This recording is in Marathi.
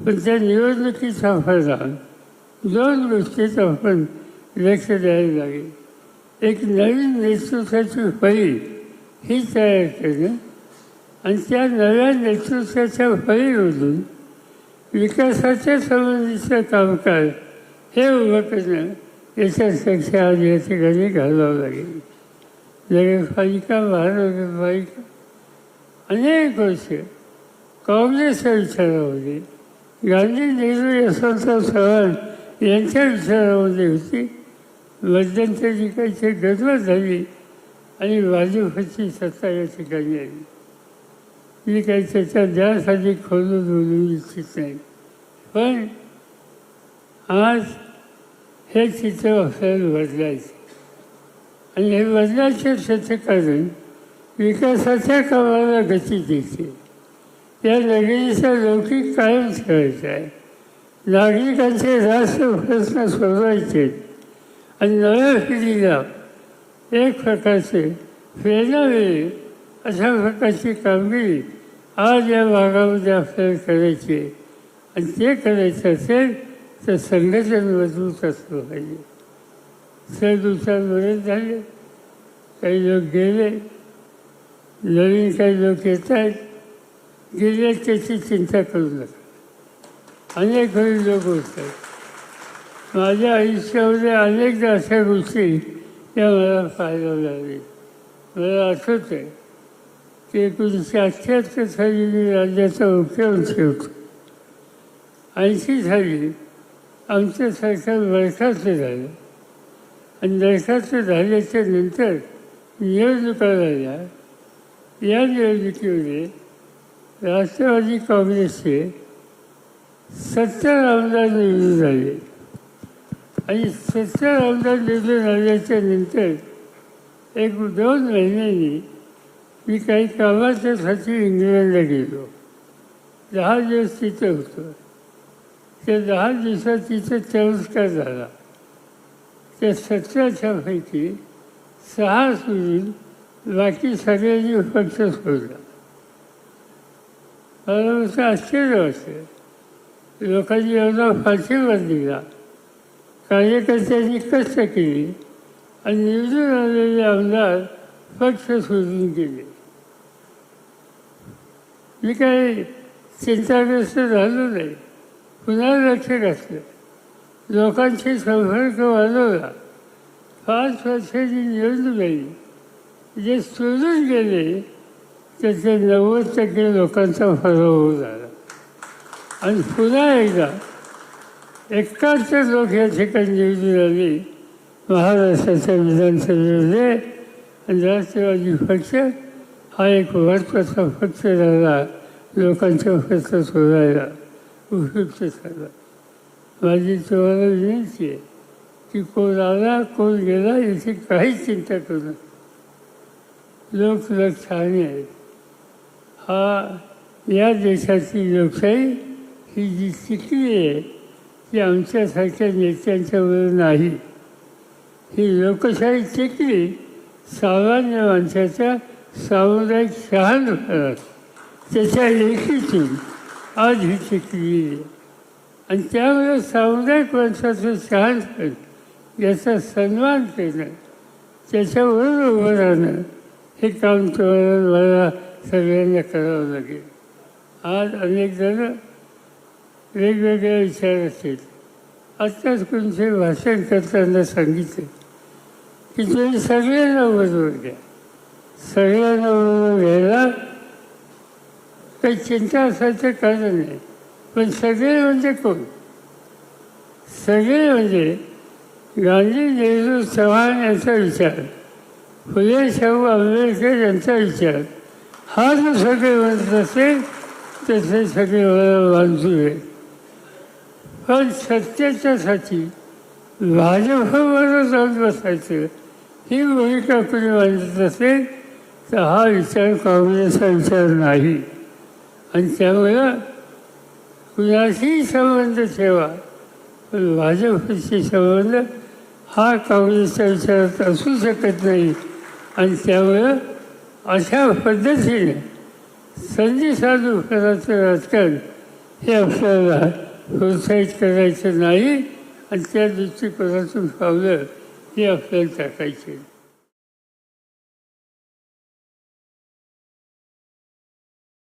म्हणजे पण त्या निवडणुकीत परिणाम दोन गोष्टीत आपण लक्ष द्यायला लागेल. एक नवीन नेतृत्वाची फळी ही तयार करणं आणि त्या नव्या नेतृत्वाच्या फळीमधून विकासाच्या संबंधीचं कामकाज हे उभं करणं याच्यासाठी आज या ठिकाणी घालावं लागेल. नगरपालिका महानगरपालिका अनेक वर्ष काँग्रेसच्या विचारामध्ये गांधी नेहरू यशवंतराव चव्हाण यांच्या विचारामध्ये होती मध्यंतरी काही गडबड झाली आणि भाजपची सत्ता या ठिकाणी आली. मी काही त्याच्या द्यासाठी खोलून बोलू इच्छित नाही. पण आज हे चित्र आपल्याला बदलायचं आणि हे बदलायचे त्याचं कारण विकासाच्या कामाला गती देते. या नगरीचा लौकिक कायम ठेवायचा आहे. नागरिकांचे राष्ट्र प्रश्न सोडवायचे आणि नव्या पिढीला एक प्रकारचे प्रेरणा मिळेल अशा प्रकारची कामगिरी आज या भागामध्ये आपल्याला करायची आणि ते करायचं असेल तर संघटन मजबूत असलं पाहिजे. सर उतार बरेच झाले काही लोक गेले नवीन काही लोक येत आहेत. गेले त्याची चिंता करू नका. अनेक घरी लोक होतात माझ्या आयुष्यामध्ये अनेकदा अशा गोष्टी या मला पाहायला लागल्या मला आठवत आहे की एकोणीसशे अठ्ठ्याहत्तर साली मी राज्याचा मुख्यमंत्री होतो. ऐंशी साली आमचं सरकार बरखास्त झालं. आणि बरखास्त झाल्याच्यानंतर निवडणुका झाल्या या निवडणुकीमध्ये राष्ट्रवादी काँग्रेसचे सत्तर आमदार निवडून झाले. आणि सत्तर आमदार निवडून आल्याच्यानंतर एक दोन महिन्यांनी मी काही कामाच्यासाठी इंग्लंडला गेलो. दहा दिवस तिथं होतो. त्या दहा दिवसात तिथं चमत्कार झाला. त्या सतराच्या पैकी सहा सोडून बाकी सगळ्यांनी पक्ष सोडला. मला आश्चर्य असते लोकांनी एवढा फाशीवर दिला. कार्यकर्त्यांनी कष्ट केली आणि निवडून आलेले आमदार पक्ष सोडून गेले. मी काही चिंताग्रस्त झालो नाही. पुन्हा लक्ष घातलं. लोकांशी संपर्क वाढवला. पाच वर्षाची निवडणूक आली. जे सोडून गेले त्याचे नव्वद टक्के लोकांचा होऊ झाला आणि पुन्हा एकदा एकाच लोक या ठिकाणी निवडून आले महाराष्ट्राच्या विधानसभेमध्ये आणि राष्ट्रवादी पक्ष हा एक महत्त्वाचा पक्ष झाला लोकांचा पक्ष सोडायला उपयुक्त झाला माझी तुम्हाला विनंती आहे की कोण आला कोण गेला याची काहीच चिंता करू नका. लोक लक्षाने आहेत. हा या देशाची लोकशाही ही जी स्थिती आहे ती आमच्यासारख्या नेत्यांच्यावर नाही. ही लोकशाही टिकली सामान्य माणसाच्या सामुदायिक शहाणपणात त्याच्या लेखीतून आज ही टिकली आहे. आणि त्यामुळे सामुदायिक माणसाचं शहाणपण याचा सन्मान करणं त्याच्यावर उभं राहणं हे काम तुम्हाला मला सगळ्यांना करावं लागेल. आज अनेक जण वेगवेगळ्या विचार असतील. आत्ताच कोणते भाषण करताना सांगितले की तुम्ही सगळ्यांना बरोबर घ्या सगळ्यांना बरोबर घ्यायला काही चिंता असायचं कारण नाही. पण सगळे म्हणजे कोण? सगळे म्हणजे गांधी नेहरू चव्हाण यांचा विचार फुले शाहू आंबेडकर यांचा विचार. हा जर सगळे म्हणत असेल तसे सगळे मला आहे. पण सत्याच्यासाठी भाजपबरोबर जाऊन बसायचं ही भूमिका कुणी मांडत असेल तर हा विचार काँग्रेसचा विचार नाही. आणि त्यामुळं कुणाशीही संबंध ठेवा पण भाजपशी संबंध हा काँग्रेसच्या विचारात असू शकत नाही. आणि त्यामुळं अशा पद्धतीने संधी साधू करायचं राजकारण हे आपल्याला प्रोत्साहित करायचं नाही आणि त्या दृष्टिकोनातून पावलं हे आपल्याला टाकायचे